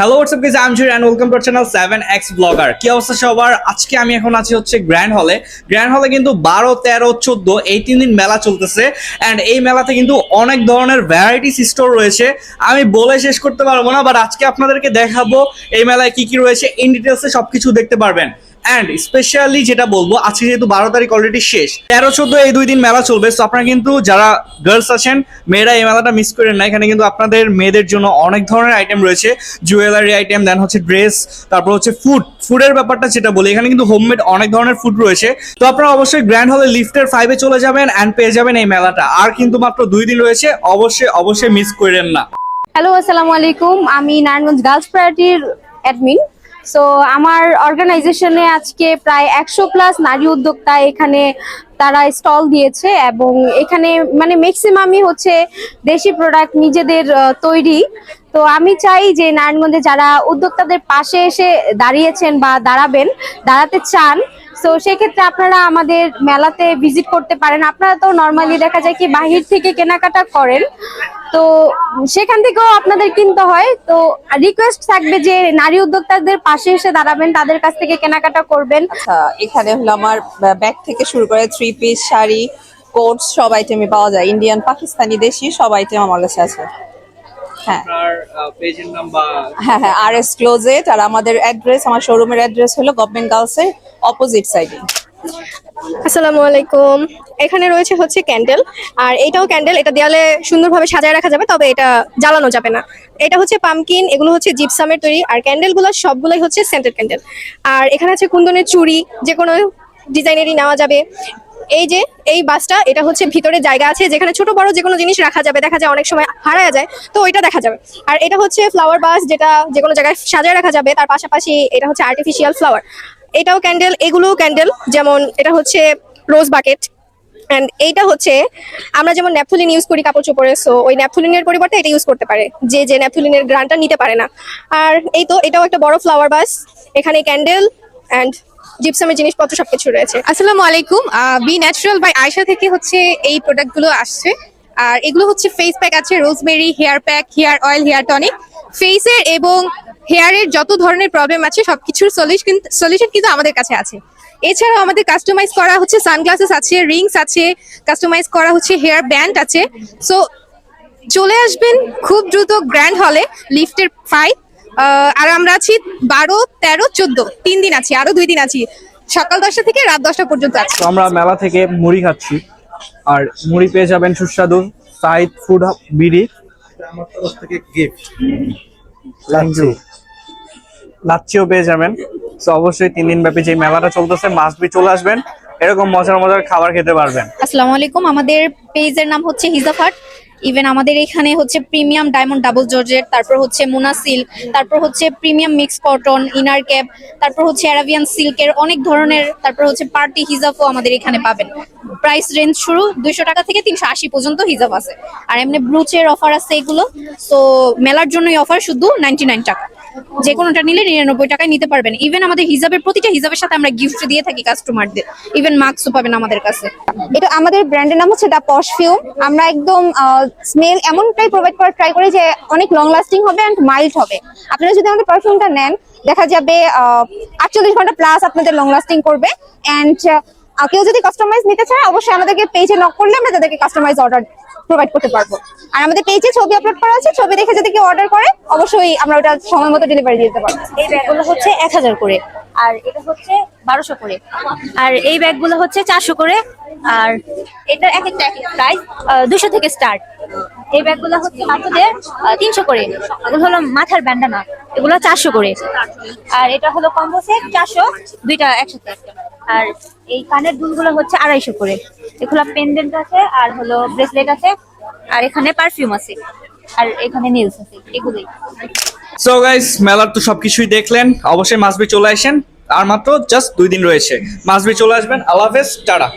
Hello WhatsApp guys I am Juri and welcome to channel 7x blogger কি অবস্থা সবার? আজকে আমি এখন আছি হচ্ছে গ্র্যান্ড হলে গ্র্যান্ড হলে কিন্তু 12 13 14 এই তিন দিন মেলা চলতেছে। এন্ড এই মেলাতে কিন্তু অনেক ধরনের ভ্যারাইটিস স্টোর রয়েছে। আমি বলে শেষ করতে পারব না বাট আজকে আপনাদেরকে দেখাবো এই মেলায় কি কি রয়েছে। ইন ডিটেলসে সবকিছু দেখতে পারবেন। অ্যান্ড স্পেশালি যেটা বলব, আজকে যেহেতু বারো তারিখ অলরেডি শেষ, তেরো চোদ্দ এই দুই দিন মেলা চলবে তো আপনারা কিন্তু যারা গার্লস আছেন, মেয়েরা এই মেলাটা মিস করেন না। এখানে কিন্তু আপনাদের মেয়েদের জন্য অনেক ধরনের আইটেম রয়েছে জুয়েলারি আইটেম দেন হচ্ছে ড্রেস তারপর হচ্ছে ফুড ফুডের ব্যাপারটা যেটা বলি, এখানে কিন্তু হোমমেড অনেক ধরনের ফুড রয়েছে। তো আপনারা অবশ্যই গ্র্যান্ড হলে লিফটের ফাইভে চলে যাবেন অ্যান্ড পেয়ে যাবেন এই মেলাটা। আর কিন্তু মাত্র দুই দিন রয়েছে, অবশ্যই অবশ্যই মিস করেন না। হ্যালো আসসালামু আলাইকুম। আমি নারায়ণগঞ্জ গার্লস প্রায়োরিটির অ্যাডমিন সো আমার অর্গানাইজেশনে আজকে প্রায় একশো প্লাস নারী উদ্যোক্তা এখানে তারা স্টল দিয়েছে এবং এখানে মানে ম্যাক্সিমামই হচ্ছে দেশি প্রোডাক্ট নিজেদের তৈরি। তো আমি চাই যে নারায়ণগঞ্জে যারা উদ্যোক্তাদের পাশে এসে দাঁড়িয়েছেন বা দাঁড়াবেন, দাঁড়াতে চান তো সেক্ষেত্রে আপনারা আমাদের মেলাতে ভিজিট করতে পারেন। আপনারা তো নর্মালি দেখা যায় কি বাহির থেকে কেনাকাটা করেন। তো সেখান থেকেও আপনাদের কিনতে হয়। তো রিকোয়েস্ট থাকবে যে নারী উদ্যোক্তাদের পাশে এসে দাঁড়াবেন, তাদের কাছ থেকে কেনাকাটা করবেন। আচ্ছা এখানে হলো আমার ব্যাগ থেকে শুরু করে থ্রি পিস শাড়ি কোট সব আইটেমই পাওয়া যায়। ইন্ডিয়ান পাকিস্তানি, দেশি, সব আইটেম আমার কাছে আছে। হ্যাঁ। পেজের নাম বা হ্যাঁ হ্যাঁ আর এস ক্লোজেট আর আমাদের অ্যাড্রেস আমার শোরুমের অ্যাড্রেস হলো গভর্নমেন্ট গার্লসের অপোজিট সাইডে আসসালামু আলাইকুম। এখানে রয়েছে হচ্ছে ক্যান্ডেল আর এটাও ক্যান্ডেল এটা দেয়ালে সুন্দরভাবে সাজায় রাখা যাবে তবে এটা জ্বালানো যাবে না। এটা হচ্ছে পামকিন এগুলো হচ্ছে জিপসামের তৈরি আর ক্যান্ডেলগুলো সবগুলোই হচ্ছে সেন্টার ক্যান্ডেল আর এখানে আছে কুন্দনের চুড়ি যে কোনো ডিজাইনেরই নেওয়া যাবে। এই যে, এই বাসটা, এটা হচ্ছে ভিতরে জায়গা আছে, যেখানে ছোট বড় যে কোনো জিনিস রাখা যাবে। দেখা যায় অনেক সময় হারায় যায়, তো ওইটা দেখা যাবে। আর এটা হচ্ছে ফ্লাওয়ার বাস যেটা যে কোনো জায়গায় সাজায় রাখা যাবে। তার পাশাপাশি এটা হচ্ছে আর্টিফিশিয়াল ফ্লাওয়ার এটাও ক্যান্ডেল এগুলোও ক্যান্ডেল যেমন এটা হচ্ছে রোজ বাকেট অ্যান্ড এইটা হচ্ছে, আমরা যেমন ন্যাপথুলিন ইউজ করি কাপড় চোপড়ে সো ওই ন্যাপথুলিনের পরিবর্তে এটা ইউজ করতে পারে। যে যে ন্যাপথুলিনের গ্রানটা নিতে পারে না। আর এই তো, এটাও একটা বড় ফ্লাওয়ার বাস এখানে ক্যান্ডেল অ্যান্ড জিপসামের জিনিসপত্র সবকিছু রয়েছে। আসসালামু আলাইকুম। বি ন্যাচারাল বাই আয়শা থেকে হচ্ছে এই প্রোডাক্টগুলো আসছে। আর এগুলো হচ্ছে ফেস প্যাক আছে rosemary hair pack hair oil hair tonic ফেসের এবং হেয়ারের যত ধরনের প্রবলেম আছে, সবকিছুর সলিউশন সলিউশন কিন্তু আমাদের কাছে আছে। এছাড়াও আমাদের কাস্টমাইজ করা হচ্ছে সানগ্লাসেস আছে রিংস আছে কাস্টমাইজ করা হচ্ছে হেয়ার ব্যান্ড আছে। সো চলে আসবেন খুব দ্রুত গ্র্যান্ড হলে লিফটের ফাইভ আর আমরা আছি বারো তেরো চোদ্দ। তিন দিন আছি আরও দুই দিন আছি। সকাল দশটা থেকে রাত দশটা পর্যন্ত আছি। তো আমরা মেলা থেকে মুড়ি খাচ্ছি। আর মুড়ি পেয়ে যাবেন সুস্বাদু সাইদ ফুড বিডি। আমার তরফ থেকে গিফট ইউ লাচ্ছিও পেয়ে যাবেন। তো অবশ্যই তিন দিন ব্যাপী যে মেলাটা চলতেছে মাস্ট বি চলে আসবেন। এরকম মজার মজার খাবার খেতে পারবেন। আসসালামু আলাইকুম। আমাদের পেজের নাম হচ্ছে হিজাফাট ইভেন আমাদের এখানে হচ্ছে প্রিমিয়াম ডায়মন্ড ডাবল জর্জেট তারপর হচ্ছে মোনা সিল্ক তারপর হচ্ছে premium mix cotton inner cap তারপর হচ্ছে অ্যারাবিয়ান সিল্কের অনেক ধরনের, তারপর হচ্ছে পার্টি হিজাফও আমাদের এখানে পাবেন। প্রাইস রেঞ্জ শুরু দুইশো টাকা থেকে তিনশো আশি পর্যন্ত হিজাব আছে। আর এমনি ব্লুচের অফার আছে এগুলো। তো মেলার জন্যই অফার শুধু নাইনটি নাইন টাকা। যে কোনোটা নিলে নিরানব্বই টাকায় নিতে পারবেন। ইভেন আমাদের হিজাবের প্রতিটা হিজাবের সাথে আমরা গিফট দিয়ে থাকি কাস্টমারদের ইভেন মার্কসও পাবেন আমাদের কাছে। এটা আমাদের ব্র্যান্ডের নাম হচ্ছে দ্য পশফিউম আমরা একদম স্মেল এমনটাই প্রোভাইড করার ট্রাই করি যে অনেক লং লাস্টিং হবে অ্যান্ড মাইল্ড হবে। আপনারা যদি আমাদের পারফিউমটা নেন, দেখা যাবে আটচল্লিশ ঘণ্টা প্লাস আপনাদের লং লাস্টিং করবে অ্যান্ড কেউ যদি কাস্টমাইজ নিতে চায়, অবশ্যই আমাদেরকে পেজে নক করলে আমরা তাদেরকে কাস্টমাইজ অর্ডার প্রোভাইড করতে পারব। আর আমাদের পেজে ছবি আপলোড করা আছে, ছবি দেখে যদি কেউ অর্ডার করে, অবশ্যই আমরা ওটা সময় মতো ডেলিভারি দিতে পারব। এই ব্যাগগুলো হচ্ছে এক হাজার করে, আর এটা হচ্ছে বারোশো করে। আর এই ব্যাগগুলো হচ্ছে চারশো করে, আর এটা এক একটা এক প্রাইস দুশো থেকে স্টার্ট এই ব্যাগগুলো হচ্ছে বাচ্চাদের তিনশো করে। এগুলো হলো মাথার ব্যান্ডানা এগুলো চারশো করে। আর এটা হলো কম্বো সেট চারশো, দুইটা একসাথে আর এই কানের দুলগুলো হচ্ছে আড়াইশো করে। এগুলো পেন্ডেন্ট আছে, আর হলো ব্রেসলেট আছে। আর এখানে পারফিউম আছে। আর এখানে নেলস আছে, এগুলোই। সো গাইস মেলার তো সবকিছুই দেখলেন। অবশ্যই মাসবি চলে আসেন। আর মাত্র জাস্ট দুই দিন রয়েছে। মাসবি চলে আসবেন। আল্লাহ হাফেজ, টাটা।